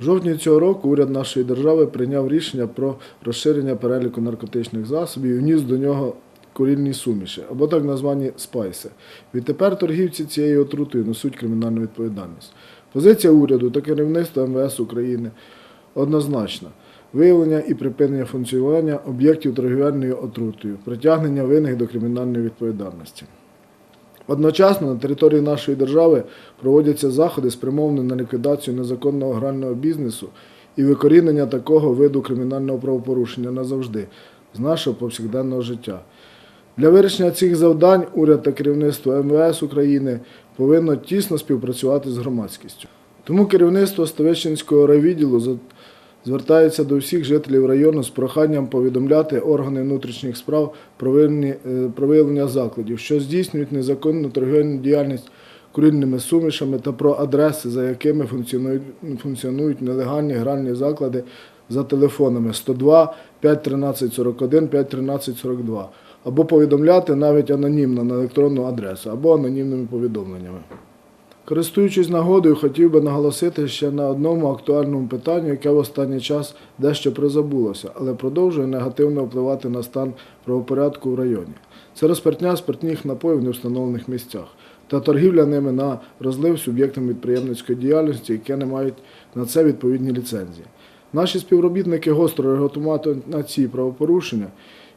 В жовтні цього року уряд нашої держави прийняв рішення про розширення переліку наркотичних засобів і вніс до нього курільні суміші, або так названі спайси. Відтепер торгівці цією отрутою несуть кримінальну відповідальність. Позиція уряду та керівництва МВС України однозначна. Виявлення і припинення функціонування об'єктів торгівельною отрутою, притягнення винних до кримінальної відповідальності. Одночасно на території нашої держави проводяться заходи, спрямовані на ліквідацію незаконного грального бізнесу і викорінення такого виду кримінального правопорушення назавжди з нашого повсякденного життя. Для вирішення цих завдань уряд та керівництво МВС України повинно тісно співпрацювати з громадськістю. Тому керівництво Ставищенського райвідділу звертається до всіх жителів району з проханням повідомляти органи внутрішніх справ про е, виявлення закладів, що здійснюють незаконну торгівельну діяльність курильними сумішами та про адреси, за якими функціонують нелегальні гральні заклади за телефонами 102 513 41 513 42 або повідомляти навіть анонімно на електронну адресу або анонімними повідомленнями. Користуючись нагодою, хотів би наголосити ще на одному актуальному питанню, яке в останній час дещо призабулося, але продовжує негативно впливати на стан правопорядку в районі. Це розпертня спиртних напоїв в невстановлених місцях та торгівля ними на розлив суб'єктам підприємницької діяльності, які не мають на це відповідні ліцензії. Наші співробітники гостро реагуватимуть на ці правопорушення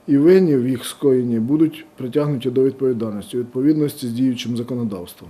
і винні в їх скоєнні будуть притягнуті до відповідальності у відповідності з діючим законодавством.